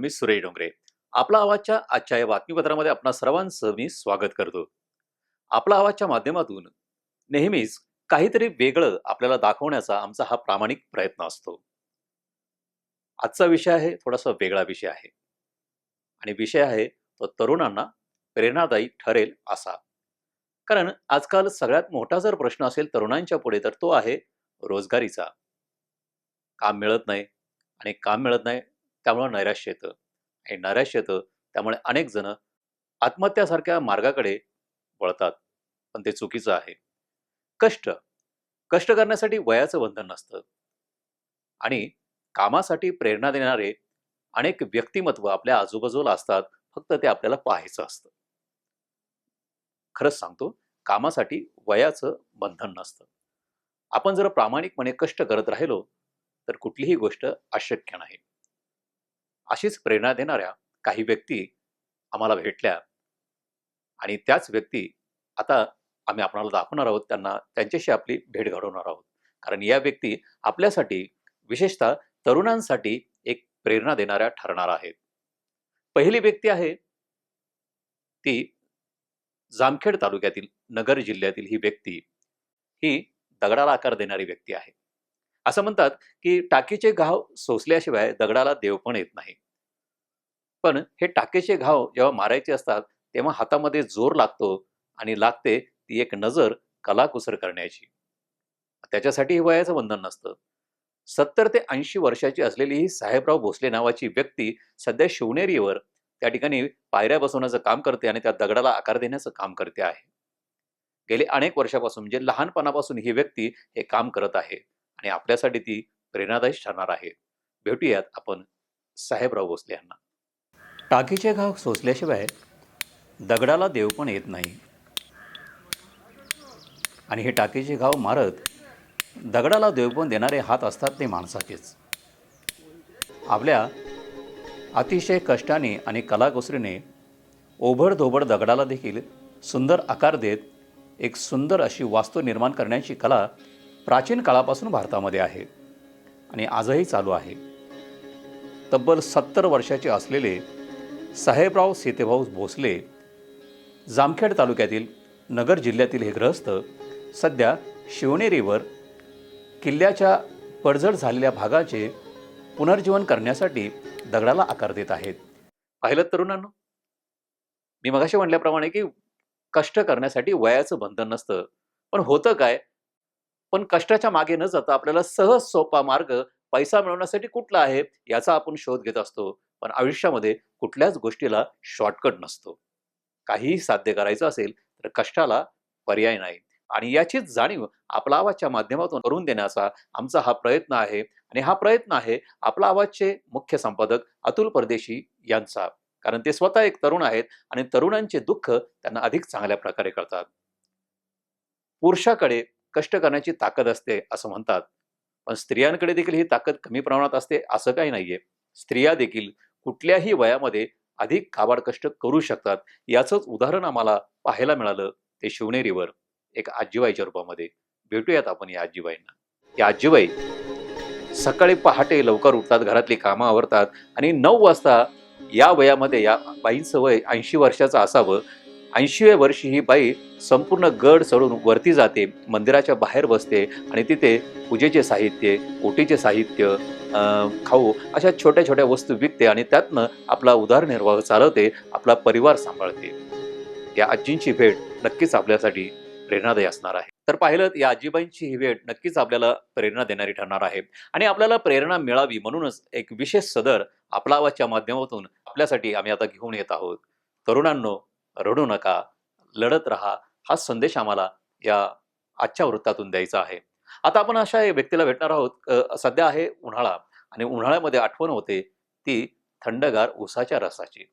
मी सुरेश डोंगरे. आपला आवाजच्या आजच्या या बातमीपत्रामध्ये आपणा सर्वांचं मी स्वागत करतो. आपला आवाजच्या माध्यमातून नेहमीच काहीतरी वेगळं आपल्याला दाखवण्याचा आमचा हा प्रामाणिक प्रयत्न असतो. आजचा विषय आहे थोडासा वेगळा विषय आहे. आणि विषय आहे तो तरुणांना प्रेरणादायी ठरेल असा. कारण आजकाल सगळ्यात मोठा जर प्रश्न असेल तरुणांच्या पुढे तर तो आहे रोजगारीचा. काम मिळत नाही आणि काम मिळत नाही त्यामुळं नैराश्य येतं. आणि नैराश्य येतं त्यामुळे अनेक जण आत्महत्यासारख्या मार्गाकडे वळतात. पण ते चुकीचं आहे. कष्ट. कष्ट करण्यासाठी वयाचं बंधन नसतं. आणि कामासाठी प्रेरणा देणारे अनेक व्यक्तिमत्व आपल्या आजूबाजूला असतात फक्त ते आपल्याला पाहायचं असतं. खरंच सांगतो कामासाठी वयाचं बंधन नसतं. आपण जर प्रामाणिकपणे कष्ट करत राहिलो तर कुठलीही गोष्ट अशक्य नाही. अशीच प्रेरणा देणाऱ्या काही व्यक्ती आम्हाला भेटल्या. आणि त्याच व्यक्ती आता आम्ही आपणाला दाखवणार आहोत त्यांना त्यांच्याशी आपली भेट घडवणार आहोत. कारण या व्यक्ती आपल्यासाठी विशेषतः तरुणांसाठी एक प्रेरणा देणाऱ्या ठरणार आहेत. पहिली व्यक्ती आहे ती जामखेड तालुक्यातील नगर जिल्ह्यातील ही व्यक्ती. ही दगडाला आकार देणारी व्यक्ती आहे. असं म्हणतात की टाकीचे घाव सोसल्याशिवाय दगडाला देव पण येत नाही. पण हे टाकीचे घाव जेव्हा मारायचे असतात तेव्हा हातामध्ये जोर लागतो आणि लागते ती एक नजर कलाकुसर करण्याची. त्याच्यासाठी हे वयाचं बंधन नसतं. सत्तर ते ऐंशी वर्षाची असलेली ही साहेबराव भोसले नावाची व्यक्ती सध्या शिवनेरीवर त्या ठिकाणी पायऱ्या बसवण्याचं काम करते आणि त्या दगडाला आकार देण्याचं काम करते आहे. गेले अनेक वर्षापासून म्हणजे लहानपणापासून ही व्यक्ती हे काम करत आहे. आणि आपल्यासाठी ती प्रेरणादायी ठरणार आहे. भेटूयात आपण साहेबराव भोसले यांना. टाकीचे घाव सोसल्याशिवाय दगडाला देव पण येत नाही. आणि हे टाकीचे घाव मारत दगडाला देव पण देणारे हात असतात ते माणसाचेच. आपल्या अतिशय कष्टाने आणि कलाकुसरीने ओभडधोबड दगडाला देखील सुंदर आकार देत एक सुंदर अशी वास्तू निर्माण करण्याची कला प्राचीन काळापासून भारतामध्ये आहे आणि आजही चालू आहे. तब्बल सत्तर वर्षाचे असलेले साहेबराव सीतेभाऊ भोसले जामखेड तालुक्यातील नगर जिल्ह्यातील हे ग्रहस्थ सध्या शिवनेरीवर किल्ल्याच्या पडझड झालेल्या भागाचे पुनर्जीवन करण्यासाठी दगडाला आकार देत आहेत. पाहिलं तरुणांनो मी मगाशी म्हटल्याप्रमाणे की कष्ट करण्यासाठी वयाचं बंधन नसतं. पण होतं काय? पण कष्टाच्या मागे न जाता आपल्याला सहज सोपा मार्ग पैसा मिळवण्यासाठी कुठला आहे याचा आपण शोध घेत असतो. पण आयुष्यामध्ये कुठल्याच गोष्टीला शॉर्टकट नसतो. काहीही साध्य करायचं असेल तर कष्टाला पर्याय नाही. आणि याचीच जाणीव आपला आवाजच्या माध्यमातून करून देण्याचा आमचा हा प्रयत्न आहे. आणि हा प्रयत्न आहे आपला आवाजचे मुख्य संपादक अतुल परदेशी यांचा. कारण ते स्वतः एक तरुण आहेत आणि तरुणांचे दुःख त्यांना अधिक चांगल्या प्रकारे कळतात. पुरुषाकडे कष्ट करण्याची ताकद असते असं म्हणतात. पण स्त्रियांकडे देखील ही ताकद कमी प्रमाणात असते असं काही नाहीये. स्त्रिया देखील कुठल्याही वयामध्ये अधिक काबाड कष्ट करू शकतात. याचंच उदाहरण आम्हाला पाहायला मिळालं ते शिवनेरीवर एक आजीबाईच्या रूपामध्ये. भेटूयात आपण या आजीबाईंना. या आजीबाई सकाळी पहाटे लवकर उठतात घरातली कामं आवरतात आणि नऊ वाजता या वयामध्ये या बाईंचं वय ऐंशी वर्षाचं असावं ऐंशीव्या वर्षी ही बाई संपूर्ण गड चढून वरती जाते मंदिराच्या बाहेर बसते आणि तिथे पूजेचे साहित्य ओटीचे साहित्य अं, खाऊ अशा छोट्या छोट्या वस्तू विकते आणि त्यातनं आपला उदरनिर्वाह चालवते आपला परिवार सांभाळते. या आजींची भेट नक्कीच आपल्यासाठी प्रेरणादायी असणार आहे. तर पाहिलं या आजीबाईंची ही भेट नक्कीच आपल्याला प्रेरणा देणारी ठरणार आहे. आणि आपल्याला प्रेरणा मिळावी म्हणूनच एक विशेष सदर आपला आवाजच्या माध्यमातून आपल्यासाठी आम्ही आता घेऊन येत आहोत. तरुणांनो रडू नका लढत राहा हा संदेश आम्हाला या आजच्या वृत्तातून द्यायचा आहे. आता आपण अशा एक व्यक्तीला भेटणार आहोत सध्या आहे उन्हाळा आणि उन्हाळ्यामध्ये आठवण होते ती थंडगार उसाच्या रसाची.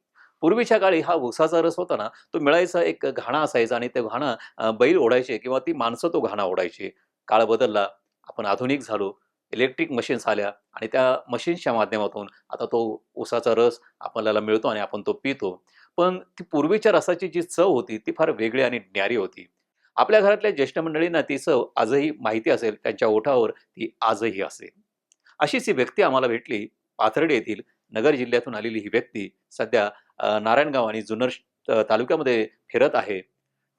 पूर्वीच्या काळी हा उसाचा रस होता ना तो मिळायचा एक घाणा असायचा आणि ते घाणा बैल ओढायचे किंवा ती माणसं तो घाणा ओढायची. काळ बदलला आपण आधुनिक झालो इलेक्ट्रिक मशीन्स आल्या आणि त्या मशीन्सच्या माध्यमातून आता तो उसाचा रस आपल्याला मिळतो आणि आपण तो पितो. पण ती पूर्वीच्या रसाची जी चव होती ती फार वेगळी आणि न्यारी होती. आपल्या घरातल्या ज्येष्ठ मंडळींना ती चव आजही माहिती असेल त्यांच्या ओठावर ती आजही असेल. अशीच ही व्यक्ती आम्हाला भेटली पाथर्डी येथील नगर जिल्ह्यातून आलेली ही व्यक्ती सध्या नारायणगाव आणि जुन्नर तालुक्यामध्ये फिरत आहे.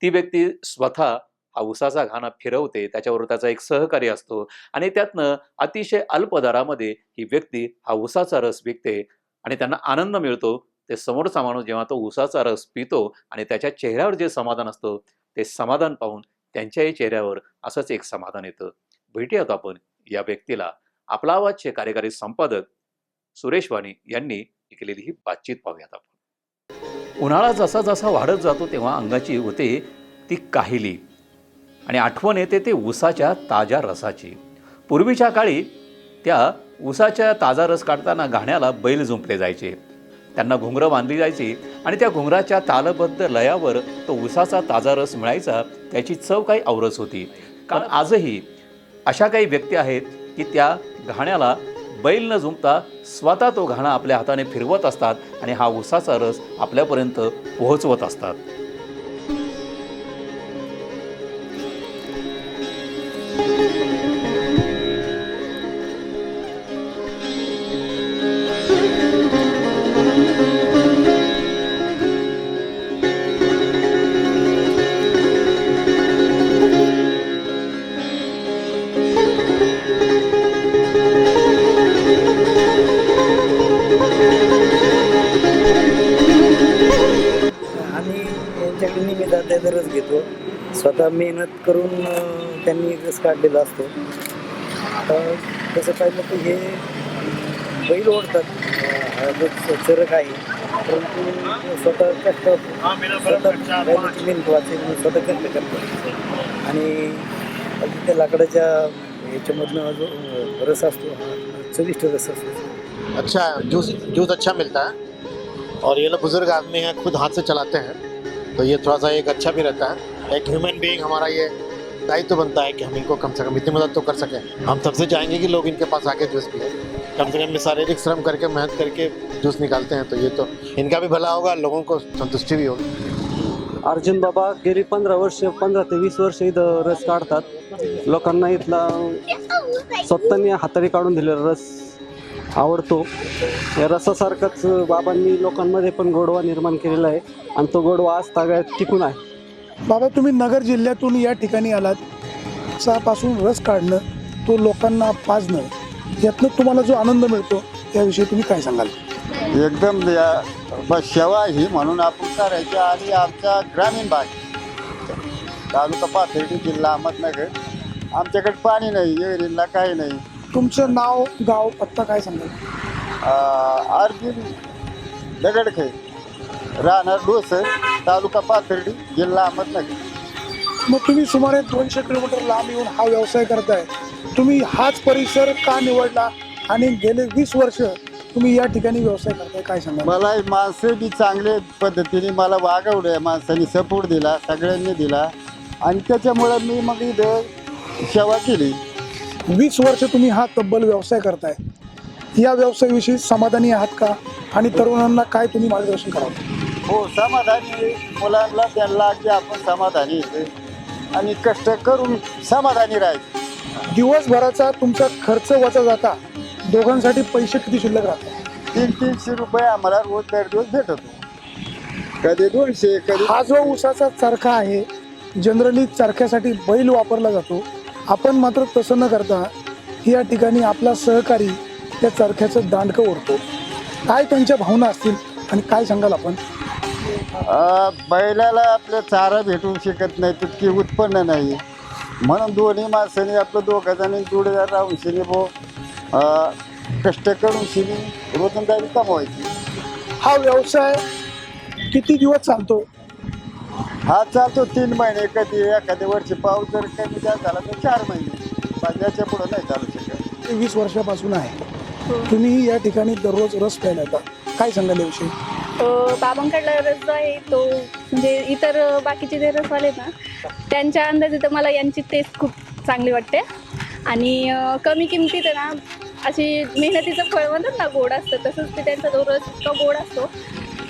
ती व्यक्ती स्वतः हा उसाचा घाणा फिरवते त्याच्यावर त्याचा एक सहकारी असतो आणि त्यातनं अतिशय अल्प दरामध्ये ही व्यक्ती हा उसाचा रस विकते आणि त्यांना आनंद मिळतो ते समोरचा माणूस जेव्हा तो उसाचा रस पितो आणि त्याच्या चेहऱ्यावर जे समाधान असतं ते समाधान पाहून त्यांच्याही चेहऱ्यावर असंच एक समाधान येतं. भेटूयात आपण या व्यक्तीला. आपला आवाजचे कार्यकारी संपादक सुरेश वाणी यांनी केलेली ही बातचीत पाहूयात आपण. उन्हाळा जसा जसा वाढत जातो तेव्हा अंगाची होते ती काहिली आणि आठवण येते ते उसाच्या ताज्या रसाची. पूर्वीच्या काळी त्या उसाच्या ताजा रस काढताना घाण्याला बैल जुंपले जायचे. त्यांना घुंगरं बांधली जायची आणि त्या घुंगराच्या तालबद्ध लयावर तो उसाचा ताजा रस मिळायचा त्याची चव काही औरस होती. कारण आजही अशा काही व्यक्ती आहेत की त्या घाण्याला बैल न जुंपता स्वतः तो घाणा आपल्या हाताने फिरवत असतात आणि हा उसाचा रस आपल्यापर्यंत पोहोचवत असतात. मेहनत करून त्यांनी रस काढलेला असतो. तसं पाहिलं तर हे बैल ओढतात. चरक आहे, परंतु स्वतः कष्ट, स्वतः मेहनत वाचते स्वतः कष्ट करतात. आणि अगदी त्या लाकडाच्या ह्याच्यामधनं जो रस असतो चविष्ट रस असतो. अच्छा जूस जूस अच्छा मिलता है। और ये लोग बुज़ुर्ग आदमी हैं, खुद हाथ से चलाते हैं। तो ये थोड़ा सा एक अच्छा भी रहता है। एक ह्यूमन बीइंग हमारा ये दायित्व तो बनता है कि हम इनको कम से कम इतनी मदद तो कर सकें। हम सबसे चाहेंगे कि लोग इनके पास आके जूस पिए। कम से कम ये शारीरिक श्रम करके मेहनत करके जूस निकालते हैं तो ये तो इनका भी भला होगा लोगों को संतुष्टि भी होगी। अर्जुन बाबा गेली पंधरा वर्ष पंधरा ते वीस वर्ष इथं रस काढतात. लोकांना इथला स्वतःने हाताने काढून दिलेला रस आवडतो. या रसासारखाच बाबांनी लोकांमध्ये पण गोडवा निर्माण केलेला आहे. आणि तो गोडवा आज तागायत टिकून आहे. बाबा तुम्ही नगर जिल्ह्यातून या ठिकाणी आलात. सापासून रस काढणं तो लोकांना पाजणं यातनं तुम्हाला जो आनंद मिळतो याविषयी तुम्ही काय सांगाल? एकदम या बस सेवा ही म्हणून आपण करायची आणि आमचा ग्रामीण भाग तालुका पाथर्डी जिल्हा अहमदनगर आमच्याकडे पाणी नाही विहिरीला काही नाही. तुमचं नाव गाव पत्ता काय सांगाल? अर्जुन दगडखे राहणार डोसर तालुका पाथर्डी जिल्हा अहमदनगर. मग तुम्ही सुमारे दोनशे किलोमीटर लांब येऊन हा व्यवसाय करताय. तुम्ही हाच परिसर का निवडला आणि गेले वीस वर्ष तुम्ही या ठिकाणी व्यवसाय करताय काय सांगाल? मला माणसं बी चांगल्या पद्धतीने मला वागवलं माणसांनी सपोर्ट दिला सगळ्यांनी दिला. आणि त्याच्यामुळे मी मग इथं सेवा केली. वीस वर्ष तुम्ही हा तब्बल व्यवसाय करताय. या व्यवसायाविषयी समाधानी आहात का? आणि तरुणांना काय तुम्ही मार्गदर्शन करावं हो समाधानी. मुलांना त्यांना की आपण समाधानी येते आणि कष्ट करून समाधानी राहायचं. दिवसभराचा तुमचा खर्च वाचा जाता दोघांसाठी पैसे किती शिल्लक राहतात? तीन तीनशे रुपये आम्हाला रोज दर दिवस भेटतो. कधी दोनशे कधी हा जो उसाचा चरखा आहे जनरली चरख्यासाठी बैल वापरला जातो. आपण मात्र तसं न करता या ठिकाणी आपला सहकारी त्या चरख्याचं दांडकं ओढतो. काय त्यांच्या भावना असतील आणि काय सांगाल आपण? अं, बैलाला आपलं चारा भेटू शकत नाही तितकी उत्पन्न नाही. म्हणून दोन्ही माणसांनी आपलं दोघा जणी जोडीदार राहून शिनी भो कष्ट करून शिनी रोजंदारी कमवायची. हा व्यवसाय किती दिवस चालतो? हा चालतो तीन महिने कधी एखाद्या वर्षी पाऊस जर कमी जास्त झाला तर चार महिने. पण याच्या पुढं नाही चालू शकत. ते वीस वर्षापासून आहे. तुम्ही या ठिकाणी दररोज रस प्यायला येता. काय सांगाल याविषयी? बाबांकडला रस जो आहे तो म्हणजे इतर बाकीचे जे रसवाले आहेत ना त्यांच्या अंदाजे तर मला यांची टेस्ट खूप चांगली वाटते. आणि कमी किमतीत आहे ना अशी मेहनतीचं फळ म्हणतात ना गोड असतं तसंच ते त्यांचा जो रस इतका गोड असतो.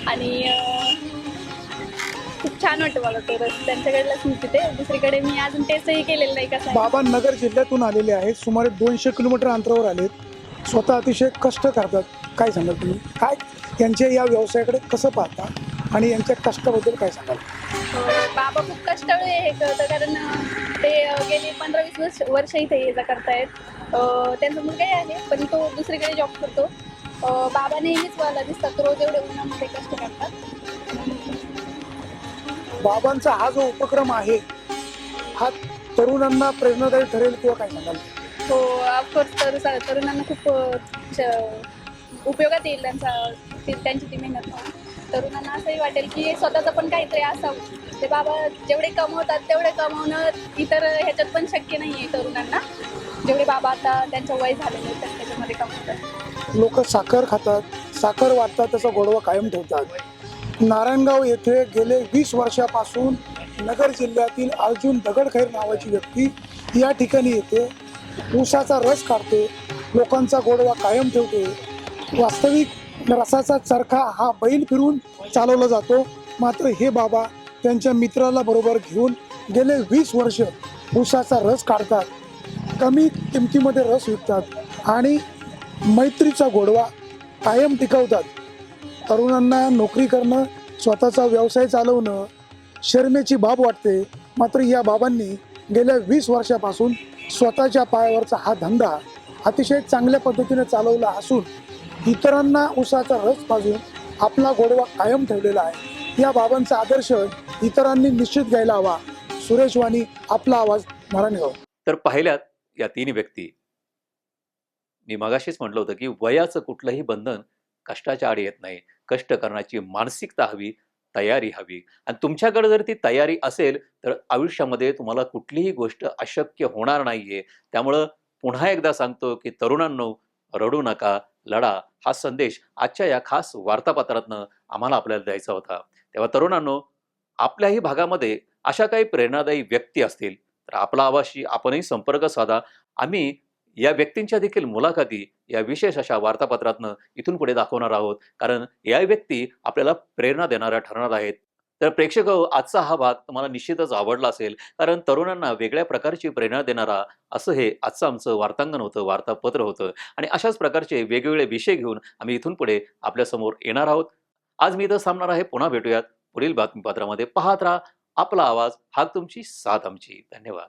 आणि खूप छान वाटतं मला तो रस. त्यांच्याकडलाच मी तिथे दुसरीकडे मी अजून टेस्टही केलेलं नाही कसं बाबा नगर जिल्ह्यातून आलेले आहेत. सुमारे दोनशे किलोमीटर अंतरावर आलेत. स्वतः अतिशय कष्ट करतात. काय सांगाल तुम्ही? काय यांच्या या व्यवसायाकडे कसं पाहता आणि यांच्या कष्टाबद्दल काय सांगाल? बाबा खूप कष्टाळू आहे हे कळतं कारण ते गेली पंधरा वीस वर्ष वर्ष इथे ये जा करतायत. त्यांचा मुलगाही आहे पण तो दुसरीकडे जॉब करतो. बाबा नेहमीच मला दिसतात रोज एवढे उन्हामध्ये कष्ट करतात. बाबांचा हा जो उपक्रम आहे हा तरुणांना प्रेरणादायी ठरेल किंवा काय सांगाल? तो ऑफकोर्स तर तरुणांना खूप उपयोगात येईल त्यांचा लागतील त्यांची ती मेहनत तरुणांना असंही वाटेल की स्वतःचं पण काहीतरी असावं. ते बाबा जेवढे कमवतात तेवढे कमवणं इतर ह्याच्यात पण शक्य नाही आहे तरुणांना. जेवढे बाबा आता त्यांचं वय झालेलं आहे तर त्याच्यामध्ये कमवतात. लोक साखर खातात साखर वाटतात त्याचा गोडवा कायम ठेवतात. नारायणगाव येथे गेले वीस वर्षापासून नगर जिल्ह्यातील अर्जुन दगडखैर नावाची व्यक्ती या ठिकाणी येते. ऊसाचा रस काढते लोकांचा गोडवा कायम ठेवते. वास्तविक रसाचा चरखा हा बैल फिरून चालवला जातो. मात्र हे बाबा त्यांच्या मित्राला बरोबर घेऊन गेले वीस वर्ष उसाचा रस काढतात. कमी किमतीमध्ये रस विकतात आणि मैत्रीचा गोडवा कायम टिकवतात. तरुणांना नोकरी करणं स्वतःचा व्यवसाय चालवणं शर्मेची बाब वाटते. मात्र या बाबांनी गेल्या वीस वर्षापासून स्वतःच्या पायावरचा हा धंदा अतिशय चांगल्या पद्धतीने चालवला असून इतरांना उसाचा रस पाजून आपला गोडवा कायम ठेवलेला आहे. या बाबांचा आदर्श इतरांनी निश्चित घ्यायला हवा. सुरेश वाणी आपला आवाज नारायणगाव हो. तर पाहिल्यात या तीन व्यक्ती. मी मगाशीच म्हटलं होतं की वयाचं कुठलंही बंधन कष्टाच्या आड येत नाही. कष्ट करण्याची मानसिकता हवी तयारी हवी. आणि तुमच्याकडे जर ती तयारी असेल तर आयुष्यामध्ये तुम्हाला कुठलीही गोष्ट अशक्य होणार नाहीये. त्यामुळं पुन्हा एकदा सांगतो की तरुणांनो रडू नका. लढा हा संदेश आजच्या या खास वार्तापत्रातनं आम्हाला आपल्याला द्यायचा होता. तेव्हा तरुणांनो आपल्याही भागामध्ये अशा काही प्रेरणादायी व्यक्ती असतील तर आपला आवाशी आपणही संपर्क साधा. आम्ही या व्यक्तींच्या देखील मुलाखती या विशेष अशा वार्तापत्रातनं इथून पुढे दाखवणार आहोत. कारण या व्यक्ती आपल्याला प्रेरणा देणाऱ्या ठरणार आहेत. तर प्रेक्षक आजचा हा भाग तुम्हाला निश्चितच आवडला असेल. कारण तरुणांना वेगळ्या प्रकारची प्रेरणा देणारा असं हे आजचं आमचं वार्तांगण होतं वार्तापत्र होतं. आणि अशाच प्रकारचे वेगवेगळे विषय घेऊन आम्ही इथून पुढे आपल्यासमोर येणार आहोत. आज मी इथं थांबणार आहे. पुन्हा भेटूयात. पुढील बातमीपत्रामध्ये पाहत राहा. आपला आवाज हा तुमची साथ आमची. धन्यवाद.